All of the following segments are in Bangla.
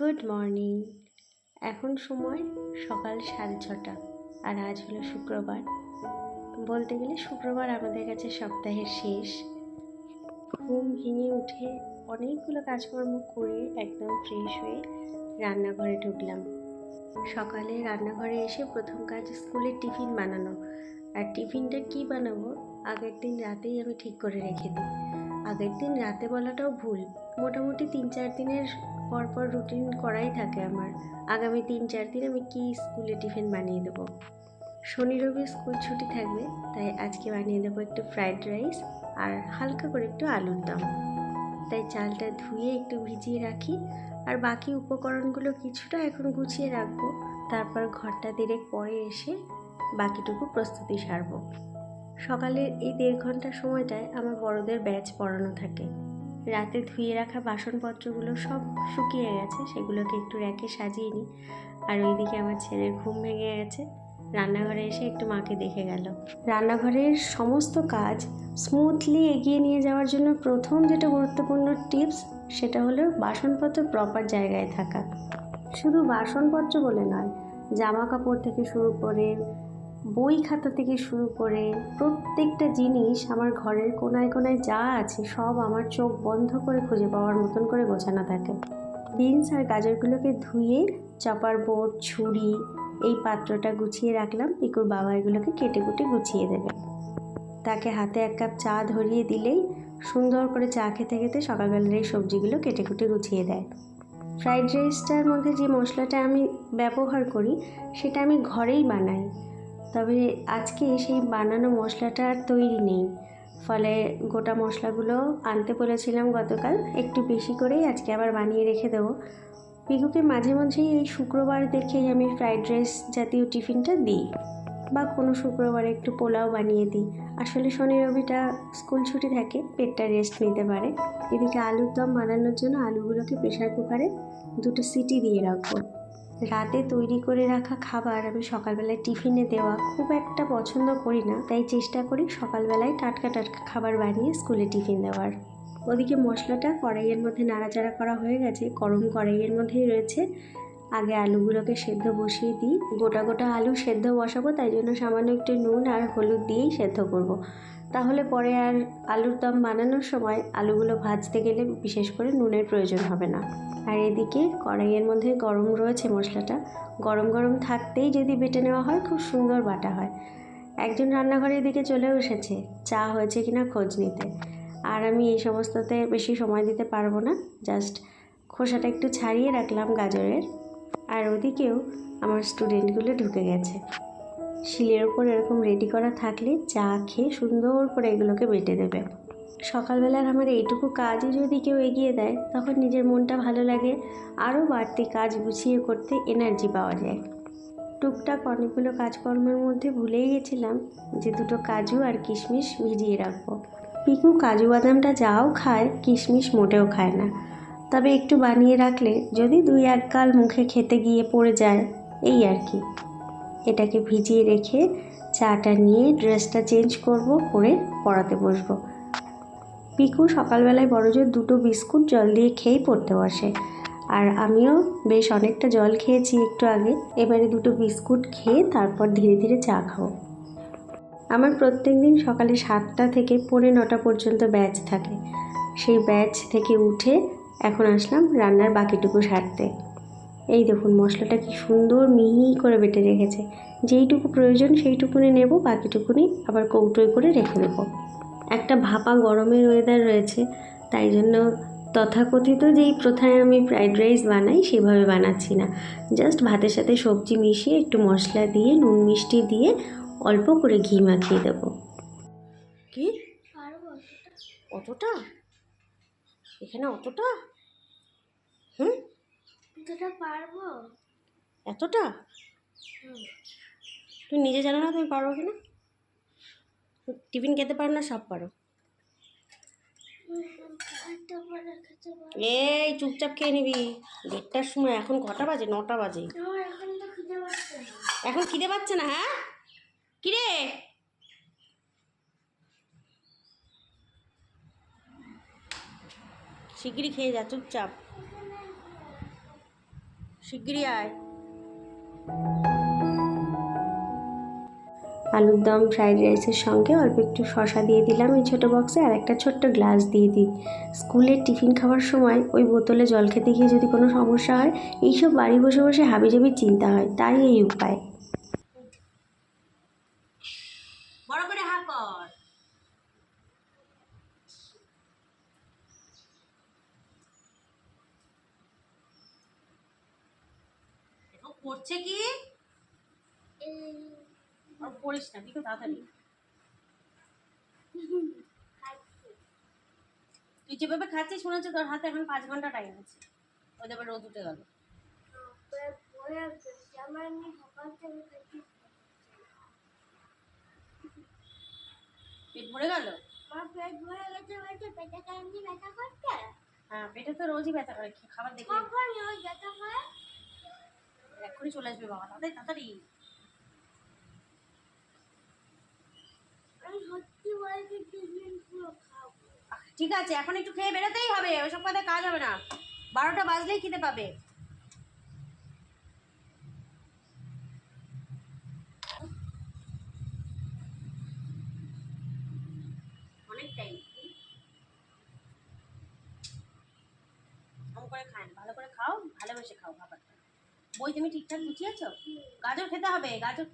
Good morning. এখন সময় সকাল সাড়ে ছটা আর আজ হলো শুক্রবার। বলতে গেলে শুক্রবার আমাদের কাছে সপ্তাহের শেষ। ঘুম ভেঙে উঠে অনেকগুলো কাজকর্ম করে একদম ফ্রেশ হয়ে রান্নাঘরে ঢুকলাম। সকালে রান্নাঘরে এসে প্রথম কাজ স্কুলের টিফিন বানানো। আর টিফিনটা কি বানাবো? আগের দিন রাতেই আমি ঠিক করে রেখে দিই। আগের দিন রাতে বলাটাও ভুল। মোটামুটি তিন চার দিনের পর পর রুটিন করাই থাকে আমার। আগামী তিন চার দিন আমি কি স্কুলে টিফিন বানিয়ে দেবো? শনি, রবি স্কুল ছুটি থাকবে, তাই আজকে বানিয়ে দেবো একটু ফ্রাইড রাইস আর হালকা করে একটু আলুর দম। তাই চালটা ধুয়ে একটু ভিজিয়ে রাখি আর বাকি উপকরণগুলো কিছুটা এখন গুছিয়ে রাখব। তারপর ঘরটা দেরেক পরে এসে বাকিটুকু প্রস্তুতি সারবো। সকালের এই দেড় ঘণ্টা সময়টায় আমার বড়দের ব্যাচ পড়ানো থাকে। রাতে ধুয়ে রাখা বাসনপত্রগুলো সব শুকিয়ে গেছে, সেগুলোকে একটু র্যাকে সাজিয়ে নিই। আর ওইদিকে আমার ছেলের ঘুম ভেঙে গেছে। রান্নাঘরে এসে একটু মাকে দেখে গেল। রান্নাঘরের সমস্ত কাজ স্মুথলি এগিয়ে নিয়ে যাওয়ার জন্য প্রথম যেটা গুরুত্বপূর্ণ টিপস সেটা হলো বাসনপত্র প্রপার জায়গায় থাকা। শুধু বাসনপত্র বলে নয়, জামা কাপড় থেকে শুরু করে বই খাতা থেকে শুরু করে প্রত্যেকটা জিনিস আমার ঘরের কোনায় কোনায় যা আছে সব আমার চোখ বন্ধ করে খুঁজে পাওয়ার মতন করে গোছানো থাকে। বিনস আর গাজরগুলোকে ধুয়ে চপার বোর্ড, ছুরি, এই পাত্রটা গুছিয়ে রাখলাম। পিকুর বাবা এগুলোকে কেটে কুটে গুছিয়ে দেবে। তাকে হাতে এক কাপ চা ধরিয়ে দিলেই সুন্দর করে চা খেতে খেতে সকালবেলার এই সবজিগুলো কেটে কুটে গুছিয়ে দেয়। ফ্রাইড রাইসটার মধ্যে যে মশলাটা আমি ব্যবহার করি, সেটা আমি ঘরেই বানাই। তবে আজকে সেই বানানো মশলাটা আর তৈরি নেই। ফলে গোটা মশলাগুলো আনতে বলেছিলাম গতকাল। একটু বেশি করেই আজকে আবার বানিয়ে রেখে দেবো। পিকুকে মাঝে মাঝেই এই শুক্রবার দেখেই আমি ফ্রাইড রাইস জাতীয় টিফিনটা দিই বা কোনো শুক্রবারে একটু পোলাও বানিয়ে দিই। আসলে শনি রবিটা স্কুল ছুটি থাকে, পেটটা রেস্ট নিতে পারে। এদিকে আলুর দম বানানোর জন্য আলুগুলোকে প্রেশার কুকারে দুটো সিটি দিয়ে রাখব। রাতে তৈরি করে রাখা খাবার আমি সকালবেলায় টিফিনে দেওয়া খুব একটা পছন্দ করি না, তাই চেষ্টা করি সকালবেলায় টাটকা টাটকা খাবার বানিয়ে স্কুলে টিফিন দেওয়ার। ওদিকে মশলাটা কড়াইয়ের মধ্যে নাড়াচাড়া করা হয়ে গেছে, গরম কড়াইয়ের মধ্যেই রয়েছে আগে আলুগুলোকে সেদ্ধ বসিয়ে দিই। গোটা গোটা আলু সেদ্ধ বসাবো, তাই জন্য সামান্য একটু নুন আর হলুদ দিয়েই সেদ্ধ করব। তাহলে পরে আর আলুর দম বানানোর সময় আলুগুলো ভাজতে গেলে বিশেষ করে নুনের প্রয়োজন হবে না। আর এদিকে কড়াইয়ের মধ্যে গরম রয়েছে মশলাটা। গরম গরম থাকতেই যদি বেটে নেওয়া হয়, খুব সুন্দর বাটা হয়। একজন রান্নাঘরের দিকে চলেও এসেছে, চা হয়েছে কিনা খোঁজ নিতে। আর আমি এই সমস্ততে বেশি সময় দিতে পারব না, জাস্ট খোসাটা একটু ছাড়িয়ে রাখলাম গাজরের। আর ওদিকেও আমার স্টুডেন্টগুলো ঢুকে গেছে। শিলের ওপর এরকম রেডি করা থাকলে চা খেয়ে সুন্দর করে এগুলোকে বেটে দেবে। সকালবেলার আমার এইটুকু কাজই যদি কেউ এগিয়ে দেয়, তখন নিজের মনটা ভালো লাগে, আরও বাড়তি কাজ গুছিয়ে করতে এনার্জি পাওয়া যায়। টুকটাক অনেকগুলো কাজকর্মের মধ্যে ভুলেই গেছিলাম যে দুটো কাজু আর কিশমিশ ভিজিয়ে রাখব। পিকু কাজু বাদামটা যাও খায়, কিশমিশ মোটেও খায় না। তবে একটু বানিয়ে রাখলে যদি দুই এক গাল মুখে খেতে গিয়ে পড়ে যায়, এই আর কি। এটাকে ভিজিয়ে রেখে চাটা নিয়ে ড্রেসটা চেঞ্জ করব, করে পড়াতে বসবো। পিকু সকালবেলায় বড় জোর দুটো বিস্কুট জল দিয়ে খেয়েই পড়তে বসে। আর আমিও বেশ অনেকটা জল খেয়েছি একটু আগে। এবারে দুটো বিস্কুট খেয়ে তারপর ধীরে ধীরে চা খাব। আমার প্রত্যেক দিন সকালে সাতটা থেকে পৌনে নটা পর্যন্ত ব্যাচ থাকে। সেই ব্যাচ থেকে উঠে এখন আসলাম রান্নার বাকিটুকু সারতে। এই দেখুন মশলাটা কি সুন্দর মিহি করে বেটে রেখেছে। যেইটুকু প্রয়োজন সেইটুকুনি নেব বাকিটুকুনি আবার কৌটোয় করে রেখে দেবো। একটা ভাপা গরমের ওয়েদার রয়েছে তাই জন্য তথাকথিত যেই প্রথায় আমি ফ্রাইড রাইস বানাই সেভাবে বানাচ্ছি না। জাস্ট ভাতের সাথে সবজি মিশিয়ে একটু মশলা দিয়ে নুন মিষ্টি দিয়ে অল্প করে ঘি মাখিয়ে দেবো। কি? অতটা? এখানে অতটা? হুম? এতটা পারব। এতটা? তুমি নিজে জানো না তুমি পারো কিনা? টিফিন খেতে পারো না সব পারো। এই চুপচাপ খেয়ে নিবি। দেড়টার সময় এখন কটা বাজে? নটা বাজে। এখন খিদে পাচ্ছে না হ্যাঁ? কিরে? শিগগিরই খেয়ে যা, চুপচাপ। শিগগিরই আয়। আলুর দম, ফ্রাইড রাইসের সঙ্গে অল্প একটু শশা দিয়ে দিলাম এই ছোটো বক্সে আর একটা ছোট্ট গ্লাস দিয়ে দিই। স্কুলে টিফিন খাওয়ার সময় ওই বোতলে জল খেতে গিয়ে যদি কোনো সমস্যা হয়, এইসব বাড়ি বসে বসে হাবিজাবি চিন্তা হয়, তাই এই উপায় বড় করে হা কর দেখো করছে কি পড়িস না কিন্তু তাড়াতাড়ি। তুই যেভাবে খাচ্ছিস হচ্ছে তোর হাতে এখন পাঁচ ঘণ্টা টাইম আছে। ওই রোদ উঠে গেল। পেট ভরে গেল? ভরে পেটে ব্যথা পেটে তো রোজই ব্যথা করে খাবার ওই ব্যথা এক্ষুনি চলে আসবে বাবা তাড়াতাড়ি তাড়াতাড়ি। ঠিক আছে এখন একটু খেয়ে বেরোতেই হবে ওইসব কথা কাজ হবে না। বারোটা বাজলেই খেতে পাবে। অনেকটাই কম করে খান ভালো করে খাও ভালোবেসে খাও খাবারটা বই তুমি ঠিকঠাক গুছিয়েছ? গাজর খেতে হবে গাজর।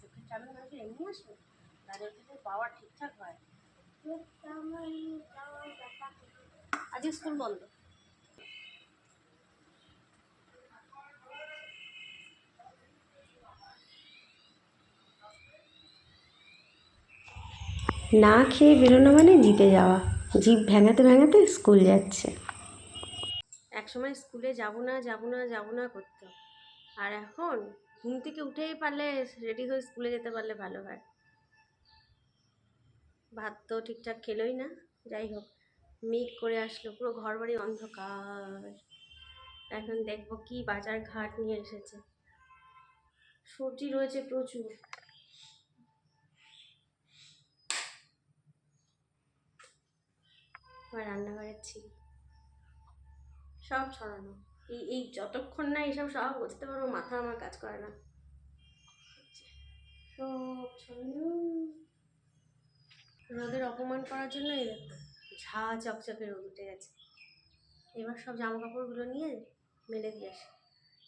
চোখের মানুষের এমনি আসবে? গাজর খেতে পাওয়ার ঠিকঠাক হয়। আজকে স্কুল বন্ধ। না খেয়ে বেরোনো মানে জিতে যাওয়া। জিভ ভেঙাতে ভেঙাতে স্কুল যাচ্ছে। একসময় স্কুলে যাব না যাব না যাব না করতো আর এখন ঘুম থেকে উঠেই পারলে রেডি হয়ে স্কুলে যেতে পারলে ভালো হয়। ভাত তো ঠিকঠাক খেলোই না, যাই হোক, মেঘ করে আসলো, পুরো ঘর বাড়ি অন্ধকার। এখন দেখব কি বাজার ঘাট নিয়ে এসেছে। সবজি রয়েছে প্রচুর। রান্নাঘরের ছিল সব ছড়ানো। এই এই যতক্ষণ না এইসব সব বুঝতে পারব, মাথা আমার কাজ করে না। সব রোদের অপমান করার জন্য এই ঝা চকচকে রোদ উঠে গেছে। এবার সব জামা কাপড়গুলো নিয়ে মেলে দিয়ে আসে।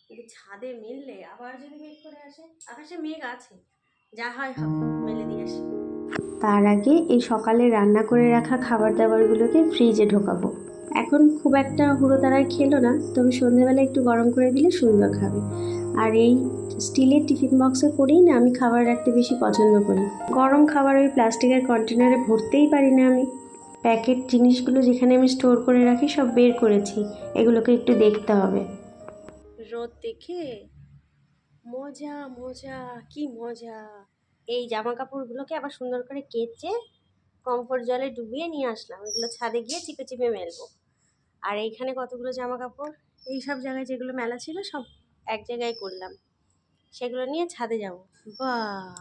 কিন্তু ছাদে মেললে আবার যদি মেঘ করে আসে, আকাশে মেঘ আছে, যা হয় মেলে দিয়ে আসে। তার আগে এই সকালে রান্না করে রাখা খাবার দাবারগুলোকে ফ্রিজে ঢোকাবো। এখন খুব একটা হুড়ো তারায় খেলো না, তবে সন্ধ্যেবেলা একটু গরম করে দিলে সুন্দর খাবে। আর এই স্টিলের টিফিন বক্সে করেই না আমি খাবার রাখতে বেশি পছন্দ করি। গরম খাবার ওই প্লাস্টিকের কন্টেনারে ভরতেই পারি না আমি। প্যাকেট জিনিসগুলো যেখানে আমি স্টোর করে রাখি সব বের করেছি, এগুলোকে একটু দেখতে হবে। রোদ দেখে? মজা মজা, কি মজা। এই জামা কাপড়গুলোকে আবার সুন্দর করে কেচে, কমফোর্ট জলে ডুবিয়ে নিয়ে আসলাম। এগুলো ছাদে গিয়ে চিপে চিপে মেলবো। আর এইখানে কতগুলো জামা কাপড় এই সব জায়গায় যেগুলো মেলা ছিল, সব এক জায়গায় করলাম। সেগুলো নিয়ে ছাদে যাব। বাহ!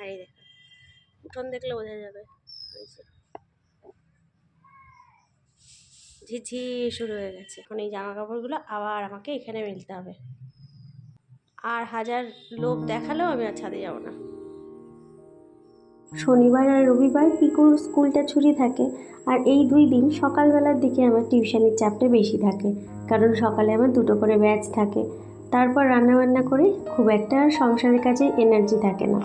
আর এই দেখো উঠোন দেখলে বোঝা যাবে। ঝিঝি শুরু হয়ে গেছে। এখন এই জামা কাপড়গুলো আবার আমাকে এখানে মিলতে হবে। আর হাজার লোক দেখালেও আমি আর ছাদে যাব না। শনিবার আর রবিবার পিকুর স্কুলটা ছুটি থাকে আর এই দুই দিন সকালবেলার দিকে আমার টিউশনের চাপটা বেশি থাকে, কারণ সকালে আমার দুটো করে ব্যাচ থাকে। তারপর রান্নাবান্না করে খুব একটা সংসারের কাজে এনার্জি থাকে না।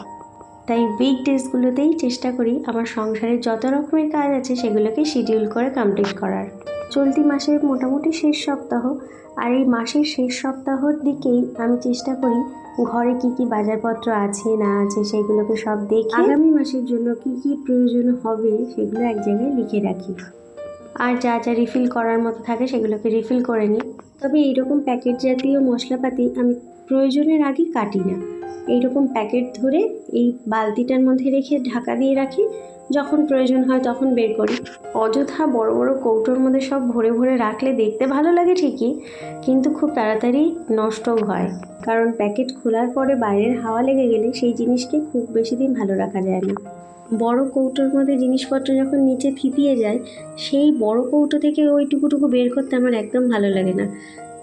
তাই উইক ডেজগুলোতেই চেষ্টা করি আমার সংসারের যত রকমের কাজ আছে সেগুলোকে শিডিউল করে কমপ্লিট করার। চলতি মাসের মোটামুটি শেষ সপ্তাহ আর এই মাসের শেষ সপ্তাহর দিকেই আমি চেষ্টা করি ঘরে কি কি বাজারপত্র আছে না আছে সেগুলোকে সব দেখে আগামী মাসের জন্য কি কি প্রয়োজন হবে সেগুলো এক জায়গায় লিখে রাখি। আর যা যা রিফিল করার মতো থাকে সেগুলোকে রিফিল করে নিই। তবে এইরকম প্যাকেট জাতীয় মশলাপাতি আমি প্রয়োজনের আগে কাটি না। এইরকম প্যাকেট ধরে এই বালতিটার মধ্যে রেখে ঢাকা দিয়ে রাখি যখন প্রয়োজন হয় তখন বের করি। অযথা বড় বড় কৌটোর মধ্যে সব ভরে ভরে রাখলে দেখতে ভালো লাগে ঠিকই, কিন্তু খুব তাড়াতাড়ি নষ্টও হয়। কারণ প্যাকেট খোলার পরে বাইরের হাওয়া লেগে গেলে সেই জিনিসকে খুব বেশি দিন ভালো রাখা যায় না। বড় কৌটোর মধ্যে জিনিসপত্র যখন নিচে থিতিয়ে যায়, সেই বড় কৌটো থেকে ওইটুকুটুকু বের করতে আমার একদম ভালো লাগে না।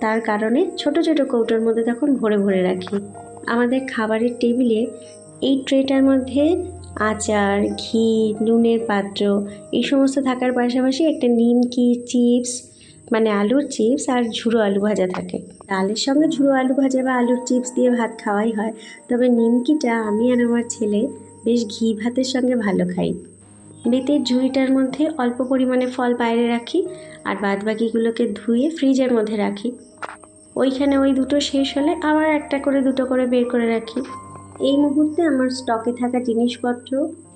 তার কারণে ছোট ছোট কৌটোর মধ্যে তখন ভরে ভরে রাখি। আমাদের খাবারের টেবিলে এই ট্রেটার মধ্যে আচার, ঘি, নুনের পাত্র, এই সমস্ত থাকার পাশাপাশি একটা নিমকি, চিপস মানে আলুর চিপস আর ঝুড়ো আলু ভাজা থাকে। ডালের সঙ্গে ঝুড়ো আলু ভাজা বা আলুর চিপস দিয়ে ভাত খাওয়াই হয়, তবে নিমকিটা আমি আর আমার ছেলে বেশ ঘি ভাতের সঙ্গে ভালো খাই। বেতের ঝুড়িটার মধ্যে অল্প পরিমাণে ফল বাইরে রাখি আর বাদ বাকিগুলোকে ধুয়ে ফ্রিজের মধ্যে রাখি। ওইখানে ওই দুটো শেষ হলে আবার একটা করে দুটো করে বের করে রাখি। এই মুহূর্তে আমার স্টকে থাকা জিনিসপত্র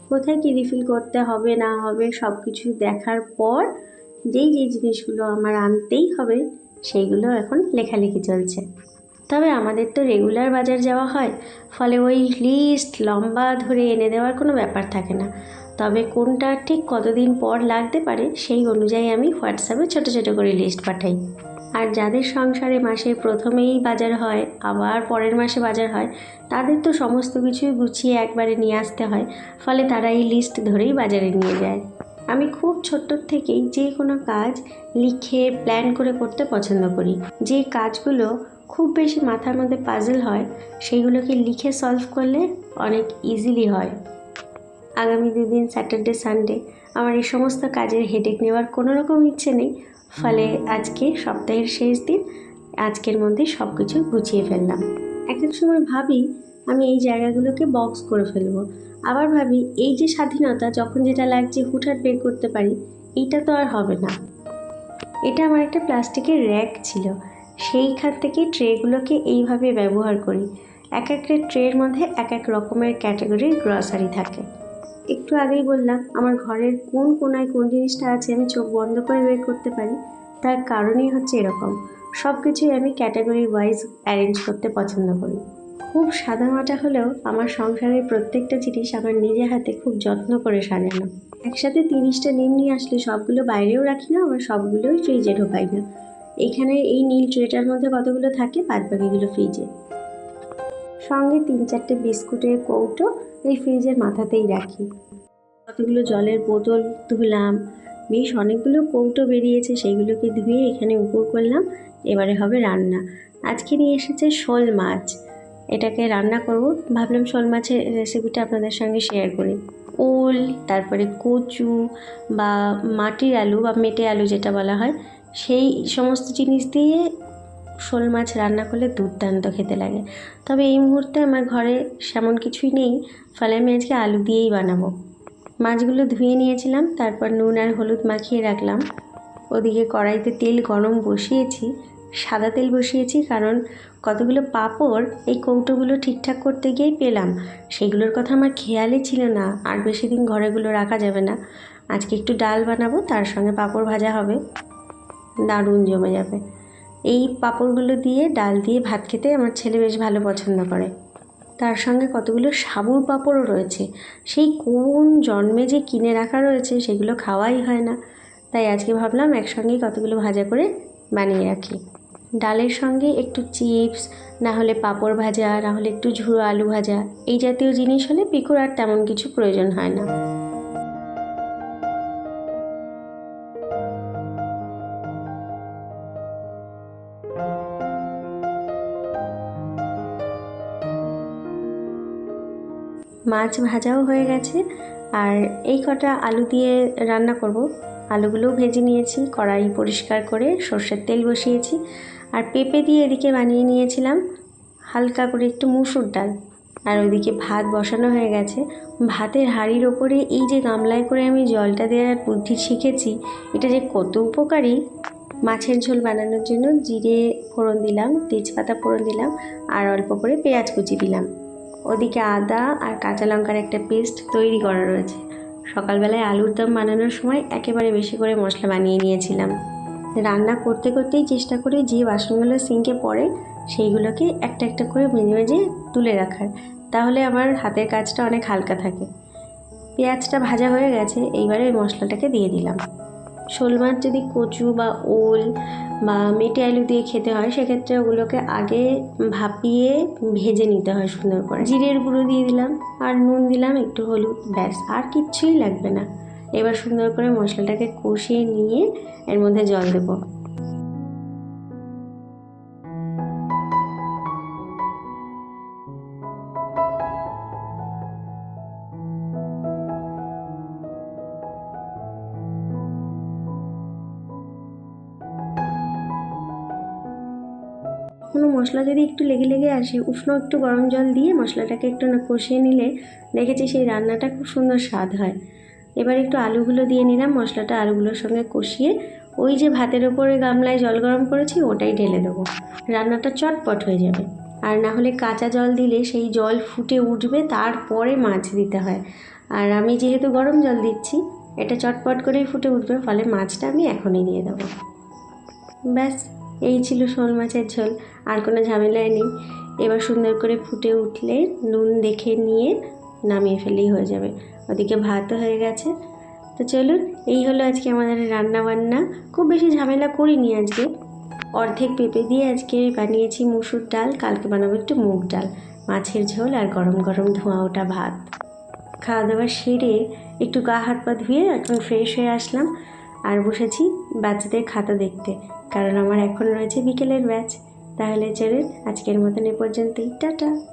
কোথায় কি রিফিল করতে হবে, না হবে সব কিছু দেখার পর যেই যেই জিনিসগুলো আমার আনতেই হবে, সেইগুলো এখন লেখালেখি চলছে। তবে আমাদের তো রেগুলার বাজার যাওয়া হয়, ফলে ওই লিস্ট লম্বা ধরে এনে দেওয়ার কোনো ব্যাপার থাকে না। তবে কোনটা ঠিক কতদিন পর লাগতে পারে, সেই অনুযায়ী আমি হোয়াটসঅ্যাপে ছোটো ছোটো করে লিস্ট পাঠাই। আর যাদের সংসারে মাসের প্রথমেই বাজার হয়, আবার পরের মাসে বাজার হয়, তাদের তো সমস্ত কিছুই গুছিয়ে একবারে নিয়ে আসতে হয়, ফলে তারা এই লিস্ট ধরেই বাজারে নিয়ে যায়। আমি খুব ছোট্ট থেকেই যে কোনো কাজ লিখে প্ল্যান করে করতে পছন্দ করি। যে কাজগুলো খুব বেশি মাথার মধ্যে পাজেল হয় সেইগুলোকে লিখে সলভ করলে অনেক ইজিলি হয়। আগামী দুদিন স্যাটারডে সানডে আমার এই সমস্ত কাজের হেডেক নেওয়ার কোনো রকম ইচ্ছে নেই। ফলে আজকে সপ্তাহের শেষ দিন, আজকের মধ্যে সব কিছু গুছিয়ে ফেললাম। এক এক সময় ভাবি, আমি এই জায়গাগুলোকে বক্স করে ফেলব। আবার ভাবি, এই যে স্বাধীনতা, যখন যেটা লাগছে হুটহাট বের করতে পারি, এইটা তো আর হবে না। এটা আমার একটা প্লাস্টিকের র্যাক ছিল। সেইখান থেকে ট্রেগুলোকে এইভাবে ব্যবহার করি। এক একটা ট্রের মধ্যে এক এক রকমের ক্যাটাগরির গ্রসারি থাকে। একটু আগেই বললাম, আমার ঘরের কোন কোনায় কোন জিনিসটা আছে আমি চোখ বন্ধ করে বের করতে পারি? তার কারণই হচ্ছে এরকম। সব কিছুই আমি ক্যাটাগরি ওয়াইজ অ্যারেঞ্জ করতে পছন্দ করি। খুব সাদামাটা হলেও আমার সংসারের প্রত্যেকটা জিনিস আমার নিজে হাতে খুব যত্ন করে সাজানো। একসাথে তিরিশটা নিম নিয়ে আসলে সবগুলো বাইরেও রাখি না, আবার সবগুলোই ফ্রিজে ঢোকাই না। এখানে এই নীল ট্রেটার মধ্যে কতগুলো থাকে বাদ বাকিগুলো ফ্রিজে সঙ্গে তিন চারটে বিস্কুটের কৌটো এই ফ্রিজের মাথাতেই রাখি। কতগুলো জলের বোতল ধুলাম, বেশ অনেকগুলো কৌটো বেরিয়েছে সেইগুলোকে ধুয়ে এখানে উপর করলাম, এবারে হবে রান্না। আজকে নিয়ে এসেছে শোল মাছ। এটাকে রান্না করব। ভাবলাম শোল মাছের রেসিপিটা আপনাদের সঙ্গে শেয়ার করি। ওল, তারপরে কচু বা মাটির আলু বা মেটে আলু যেটা বলা হয়, সেই সমস্ত জিনিস দিয়ে শোল মাছ রান্না করলে দুর্দান্ত খেতে লাগে। তবে এই মুহূর্তে আমার ঘরে সেমন কিছুই নেই। ফলে আমি আজকে আলু দিয়েই বানাবো। মাছগুলো ধুয়ে নিয়েছিলাম, তারপর নুন আর হলুদ মাখিয়ে রাখলাম। ওদিকে কড়াইতে তেল গরম বসিয়েছি, সাদা তেল বসিয়েছি কারণ কতগুলো পাঁপড় এই কৌটোগুলো ঠিকঠাক করতে গিয়েই পেলাম। সেগুলোর কথা আমার খেয়ালই ছিল না, আর বেশি দিন ঘরেগুলো রাখা যাবে না। আজকে একটু ডাল বানাবো, তার সঙ্গে পাঁপড় ভাজা হবে। দারুণ জমে যাবে। এই পাঁপড়গুলো দিয়ে ডাল দিয়ে ভাত খেতে আমার ছেলে বেশ ভালো পছন্দ করে। তার সঙ্গে কতগুলো সাবুর পাঁপড়ও রয়েছে। সেই কোন জন্মে যে কিনে রাখা রয়েছে সেগুলো খাওয়াই হয় না। তাই আজকে ভাবলাম একসঙ্গেই কতগুলো ভাজা করে বানিয়ে রাখি। ডালের সঙ্গে একটু চিপস, না হলে পাঁপড় ভাজা, না হলে একটু ঝুড়ো আলু ভাজা, এই জাতীয় জিনিস হলে পিকুর আর তেমন কিছু প্রয়োজন হয় না। মাছ ভাজাও হয়ে গেছে। আর এই কটা আলু দিয়ে রান্না করব। আলুগুলোও ভেজে নিয়েছি, কড়াই পরিষ্কার করে সর্ষের তেল বসিয়েছি। আর পেঁপে দিয়ে এদিকে বানিয়ে নিয়েছিলাম। হালকা করে একটু মুসুর ডাল। আর ওইদিকে ভাত বসানো হয়ে গেছে। ভাতের হাঁড়ির ওপরে এই যে গামলায় করে আমি জলটা দেওয়ার বুদ্ধি শিখেছি, এটা যে কত উপকারী! মাছের ঝোল বানানোর জন্য জিরে ফোড়ন দিলাম, তেজপাতা ফোড়ন দিলাম, আর অল্প করে পেঁয়াজ কুচি দিলাম। ওদিকে আদা আর কাঁচা লঙ্কার একটা পেস্ট তৈরি করা রয়েছে। সকালবেলায় আলুর দম বানানোর সময় একেবারে বেশি করে মশলা বানিয়ে নিয়েছিলাম। রান্না করতে করতেই চেষ্টা করি যে বাসনগুলো সিঙ্কে পড়ে সেইগুলোকে একটা একটা করে মেজে মেজে তুলে রাখার। তাহলে আমার হাতের কাজটা অনেক হালকা থাকে। পেঁয়াজটা ভাজা হয়ে গেছে, এইবারে ওই মশলাটাকে দিয়ে দিলাম। শোল মাছ যদি কচু বা ওল বা মেটে আলু দিয়ে খেতে হয়, সেক্ষেত্রে ওগুলোকে আগে ভাপিয়ে ভেজে নিতে হয় সুন্দর করে। জিরের গুঁড়ো দিয়ে দিলাম, আর নুন দিলাম, একটু হলুদ, ব্যাস, আর কিচ্ছুই লাগবে না। এবার সুন্দর করে মশলাটাকে কষিয়ে নিয়ে এর মধ্যে জল দেবো। মশলা যদি একটু লেগে লেগে আসে উষ্ণ একটু গরম জল দিয়ে মশলাটাকে একটু না কষিয়ে নিলে দেখেছি সেই রান্নাটা খুব সুন্দর স্বাদ হয়। এবার একটু আলুগুলো দিয়ে নিলাম, মশলাটা আলুগুলোর সঙ্গে কষিয়ে ওই যে ভাতের ওপরে গামলায় জল গরম করেছি ওটাই ঢেলে দেবো। রান্নাটা চটপট হয়ে যাবে। আর না হলে কাঁচা জল দিলে সেই জল ফুটে উঠবে, তারপরে মাছ দিতে হয়। আর আমি যেহেতু গরম জল দিচ্ছি, এটা চটপট করেই ফুটে উঠবে, ফলে মাছটা আমি এখনই দিয়ে দেবো। ব্যাস। এই ছিল শোল মাছের ঝোল, আর কোনো ঝামেলাই নেই। এবার সুন্দর করে ফুটে উঠলে নুন দেখে নিয়ে নামিয়ে ফেলেই হয়ে যাবে। ওদিকে ভাতও হয়ে গেছে। তো চলুন, এই হলো আজকে আমাদের রান্না বান্না খুব বেশি ঝামেলা করিনি আজকে। অর্ধেক পেঁপে দিয়ে আজকে বানিয়েছি মুসুর ডাল, কালকে বানাবো একটু মুগ ডাল, মাছের ঝোল আর গরম গরম ধোঁয়া ওঠা ভাত। খাওয়া দাওয়া সেরে একটু গা হাত পা ধুয়ে এখন ফ্রেশ হয়ে আসলাম। আর বসেছি বাচ্চাদের খাতা দেখতে। কারণ আমার এখন রয়েছে বিকেলের ম্যাচ। তাহলে চলুন আজকের মতন এ পর্যন্তই। টাটা।